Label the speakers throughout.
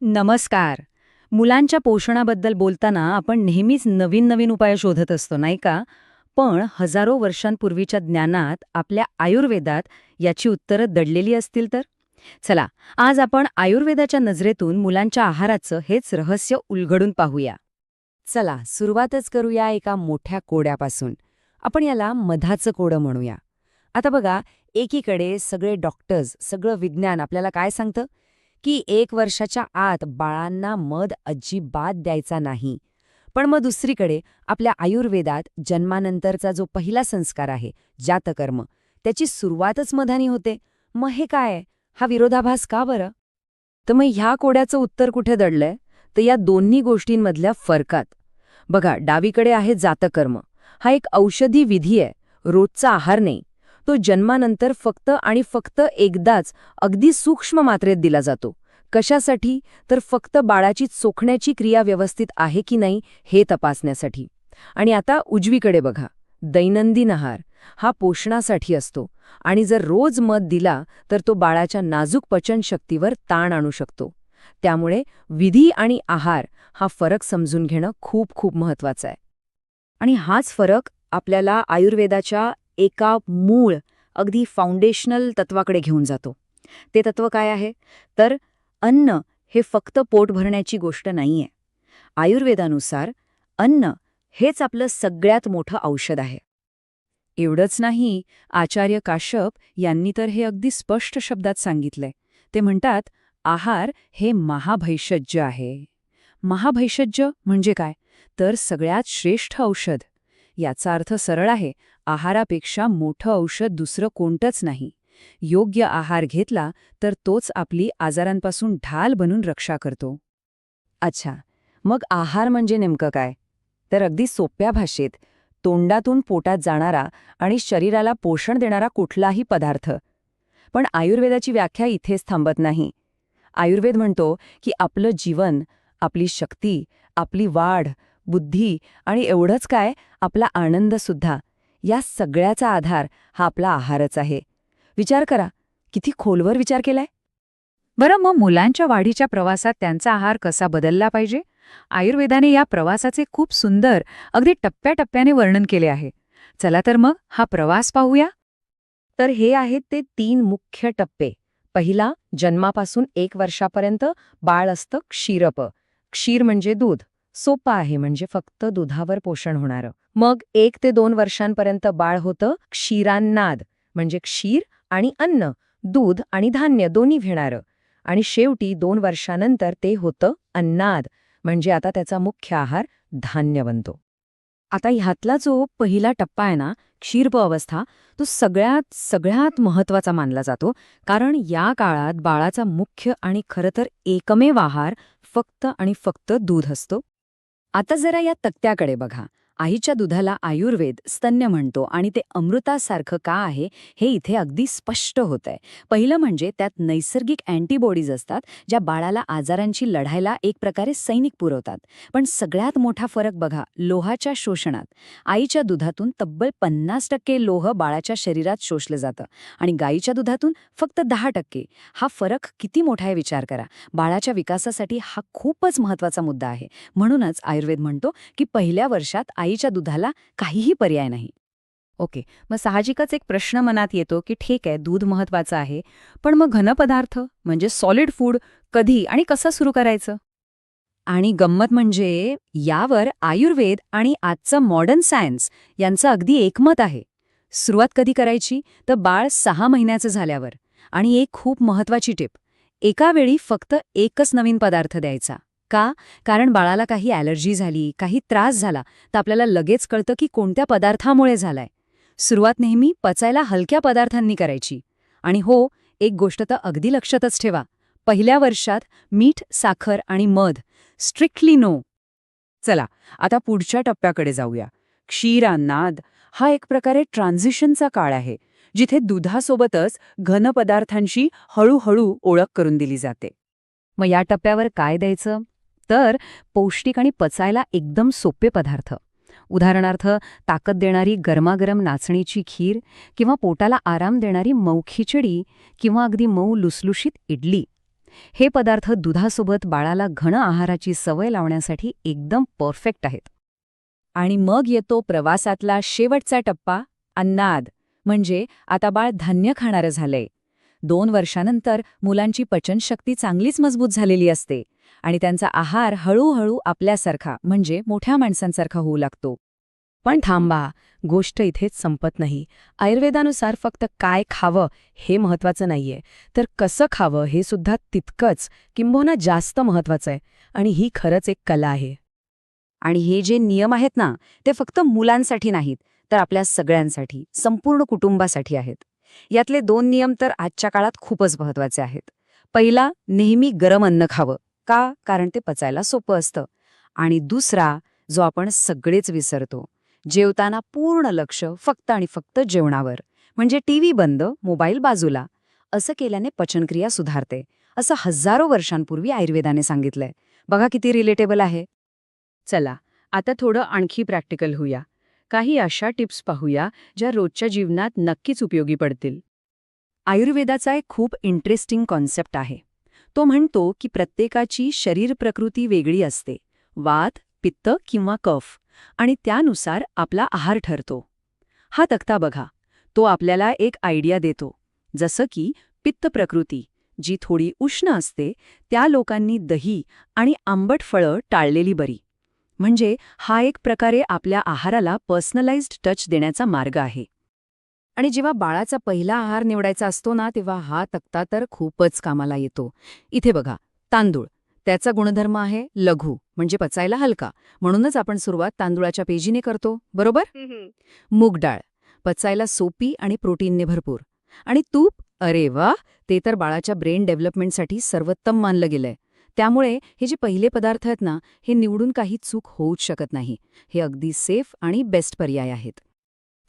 Speaker 1: नमस्कार. मुलांच्या पोषणाबद्दल बोलताना आपण नेहमीच नवीन नवीन उपाय शोधत असतो नाही का? पण हजारो वर्षांपूर्वीच्या ज्ञानात आपल्या आयुर्वेदात याची उत्तरं दडलेली असतील तर? चला आज आपण आयुर्वेदाच्या नजरेतून मुलांच्या आहाराचं हेच रहस्य उलगडून पाहूया.
Speaker 2: चला सुरुवातच करूया एका मोठ्या कोड्यापासून. आपण याला मधाचं कोडं म्हणूया. आता बघा एकीकडे सगळे डॉक्टर्स सगळं विज्ञान आपल्याला काय सांगतं? की एक वर्षाच्या आत बाळांना मध अजिबात द्यायचा नाही. पण मग दुसरीकडे आपल्या आयुर्वेदात जन्मानंतरचा जो पहिला संस्कार आहे जातकर्म त्याची सुरुवातच मधानी होते. मग हे काय? हा विरोधाभास का बरं? तर मग ह्या कोड्याचं उत्तर कुठे दडलंय? तर या दोन्ही गोष्टींमधल्या फरकात. बघा डावीकडे आहे जातकर्म. हा एक औषधी विधी आहे. रोजचा आहार नाही. तो जन्मानंतर फक्त आणि फक्त एकदाच अगदी सूक्ष्म मात्रेत दिला जातो. कशासाठी? तर फक्त बाळाची चोखण्याची क्रिया व्यवस्थित आहे की नाही हे तपासण्यासाठी. आणि आता उजवीकडे बघा. दैनंदिन आहार हा पोषणासाठी असतो. आणि जर रोज मध दिला तर तो बाळाच्या नाजूक पचनशक्तीवर ताण आणू शकतो. त्यामुळे विधी आणि आहार हा फरक समजून घेणं खूप खूप महत्वाचं आहे.
Speaker 1: आणि हाच फरक आपल्याला आयुर्वेदाच्या एका मूळ अगदी फाउंडेशनल तत्वाकडे घेऊन जातो. ते तत्व काय आहे? तर अन्न हे फक्त पोट भरण्याची गोष्ट नाहीये. आयुर्वेदानुसार अन्न हेच आपलं सगळ्यात मोठं औषध आहे. एवढंच नाही आचार्य काश्यप यांनी तर हे अगदी स्पष्ट शब्दात सांगितलंय. ते म्हणतात आहार हे महाभैषज्य आहे. महाभैषज्य म्हणजे काय? तर सगळ्यात श्रेष्ठ औषध. याचा अर्थ सरळ आहे आहारापेक्षा मोठं औषध दुसरं कोणतंच नाही. योग्य आहार घेतला तर तोच आपली आजारांपासून ढाल बनून रक्षा करतो.
Speaker 2: अच्छा मग आहार म्हणजे नेमकं काय? तर अगदी सोप्या भाषेत तोंडातून पोटात जाणारा आणि शरीराला पोषण देणारा कुठलाही पदार्थ. पण आयुर्वेदाची व्याख्या इथेच थांबत नाही. आयुर्वेद म्हणतो की आपलं जीवन आपली शक्ती आपली वाढ बुद्धी आणि एवढंच काय आपला आनंदसुद्धा या सगळ्याचा आधार हा आपला आहारच आहे. विचार करा किती खोलवर विचार केलाय?
Speaker 1: बरं मग मुलांच्या वाढीच्या प्रवासात त्यांचा आहार कसा बदलला पाहिजे? आयुर्वेदाने या प्रवासाचे खूप सुंदर अगदी टप्प्याटप्प्याने वर्णन केले आहे. चला तर मग हा प्रवास पाहूया.
Speaker 2: तर हे आहेत ते तीन मुख्य टप्पे. पहिला जन्मापासून एक वर्षापर्यंत बाळ असतं क्षीरप. क्षीर म्हणजे दूध. सोपं आहे म्हणजे फक्त दुधावर पोषण होणारं. मग एक ते दोन वर्षांपर्यंत बाळ होतं क्षीरान्नाद म्हणजे क्षीर आणि अन्न दूध आणि धान्य दोन्ही घेणारं. आणि शेवटी दोन वर्षानंतर ते होतं अन्नाद म्हणजे आता त्याचा मुख्य आहार धान्य बनतो.
Speaker 1: आता ह्यातला जो पहिला टप्पा आहे ना क्षीरप अवस्था तो सगळ्यात सगळ्यात महत्त्वाचा मानला जातो. कारण या काळात बाळाचा मुख्य आणि खरं तर एकमेव आहार फक्त आणि फक्त दूध असतो. आता जरा या तक्त्याकडे बघा. आईच्या दुधाला आयुर्वेद स्तन्य म्हणतो आणि ते अमृतासारखं का आहे हे इथे अगदी स्पष्ट होतंय. पहिलं म्हणजे त्यात नैसर्गिक अँटीबॉडीज असतात ज्या बाळाला आजारांची लढायला एक प्रकारे सैनिक पुरवतात. पण सगळ्यात मोठा फरक बघा लोहाच्या शोषणात. आईच्या दुधातून तब्बल पन्नास टक्के लोह बाळाच्या शरीरात शोषलं जातं आणि गाईच्या दुधातून फक्त दहा टक्के. हा फरक किती मोठा आहे विचार करा. बाळाच्या विकासासाठी हा खूपच महत्त्वाचा मुद्दा आहे. म्हणूनच आयुर्वेद म्हणतो की पहिल्या वर्षात गाईच्या दुधाला काहीही पर्याय नाही. ओके मग साहजिकच एक प्रश्न मनात येतो की ठीक आहे दूध महत्वाचं आहे पण मग घनपदार्थ म्हणजे सॉलिड फूड कधी आणि कसं सुरू करायचं? आणि गंमत म्हणजे यावर आयुर्वेद आणि आजचं मॉडर्न सायन्स यांचं अगदी एकमत आहे. सुरुवात कधी करायची? तर बाळ सहा महिन्याचं झाल्यावर. आणि एक खूप महत्वाची टिप एका वेळी फक्त एकच नवीन पदार्थ द्यायचा. का? कारण बाळाला काही ॲलर्जी झाली काही त्रास झाला तर आपल्याला लगेच कळतं की कोणत्या पदार्थामुळे झालाय. सुरुवात नेहमी पचायला हलक्या पदार्थांनी करायची. आणि हो एक गोष्ट तर अगदी लक्षातच ठेवा. पहिल्या वर्षात मीठ साखर आणि मध. Strictly no.
Speaker 2: चला आता पुढच्या टप्प्याकडे जाऊया. क्षीरान्नाद हा एक प्रकारे ट्रान्झिशनचा काळ आहे जिथे दुधासोबतच घन पदार्थांशी हळूहळू ओळख करून दिली जाते.
Speaker 1: मग या टप्प्यावर काय द्यायचं? तर पौष्टिक आणि पचायला एकदम सोपे पदार्थ. उदाहरणार्थ ताकद देणारी गरमागरम नाचणीची खीर किंवा पोटाला आराम देणारी मऊ खिचडी किंवा अगदी मऊ लुसलुशीत इडली. हे पदार्थ दुधासोबत बाळाला घन आहाराची सवय लावण्यासाठी एकदम परफेक्ट आहेत. आणि मग येतो प्रवासातला शेवटचा टप्पा अन्नाद. म्हणजे आता बाळ धान्य खाणारं झालंय. दोन वर्षानंतर मुलांची पचनशक्ती चांगलीच मजबूत झालेली असते आणि त्यांचा आहार हळूहळू आपल्यासारखा म्हणजे मोठ्या माणसांसारखा होऊ लागतो. पण थांबा गोष्ट इथेच संपत नाही. आयुर्वेदानुसार फक्त काय खावं हे महत्वाचं नाहीये. तर कसं खावं हे सुद्धा तितकंच किंबहुना जास्त महत्वाचं आहे. आणि ही खरंच एक कला आहे.
Speaker 2: आणि हे जे नियम आहेत ना ते फक्त मुलांसाठी नाहीत तर आपल्या सगळ्यांसाठी संपूर्ण कुटुंबासाठी आहेत. यातले दोन नियम तर आजच्या काळात खूपच महत्त्वाचे आहेत. पहिला नेहमी गरम अन्न खावं. का? कारण ते पचायला सोपं असतं. आणि दुसरा जो आपण सगळेच विसरतो जेवताना पूर्ण लक्ष फक्त आणि फक्त जेवणावर. म्हणजे टीव्ही बंद मोबाईल बाजूला. असं केल्याने पचनक्रिया सुधारते. असं हजारो वर्षांपूर्वी आयुर्वेदाने सांगितलंय. बघा किती रिलेटेबल आहे.
Speaker 1: चला आता थोडं आणखी प्रॅक्टिकल होऊया. काही अशा टिप्स पाहूया ज्या रोजच्या जीवनात नक्कीच उपयोगी पडतील. आयुर्वेदाचा एक खूप इंटरेस्टिंग कॉन्सेप्ट आहे. तो म्हणतो की प्रत्येकाची शरीर प्रकृती वेगळी असते वात पित्त किंवा कफ आणि त्यानुसार आपला आहार ठरतो. हा तक्ता बघा. तो आपल्याला एक आयडिया देतो. जसं की पित्त प्रकृती जी थोडी उष्ण असते त्या लोकांनी दही आणि आंबट फळं टाळलेली बरी. म्हणजे हा एक प्रकारे आपल्या आहाराला पर्सनलाइज्ड टच देण्याचा मार्ग आहे. आणि जेव्हा बाळाचा पहिला आहार निवडायचा असतो ना तेव्हा हा तक्ता तर खूपच कामाला येतो. इथे बघा तांदूळ. त्याचा गुणधर्म आहे लघु म्हणजे पचायला हलका. म्हणूनच आपण सुरुवात तांदूळाच्या पेजीने करतो बरोबर? मूग डाळ. पचायला सोपी आणि प्रोटीनने भरपूर. आणि तूप? अरे वा! ते तर बाळाच्या ब्रेन डेव्हलपमेंटसाठी सर्वोत्तम मानलं गेलंय. त्यामुळे हे जे पहिले पदार्थ आहेत ना हे निवडून काही चूक होऊच शकत नाही. हे अगदी सेफ आणि बेस्ट पर्याय आहेत.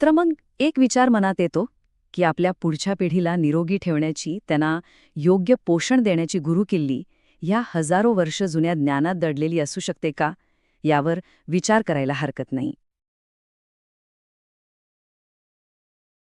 Speaker 1: तर मग एक विचार मनात येतो की आपल्या पुढच्या पिढीला निरोगी ठेवण्याची त्यांना योग्य पोषण देण्याची गुरुकिल्ली ह्या हजारो वर्ष जुन्या ज्ञानात दडलेली असू शकते का? यावर विचार करायला हरकत नाही.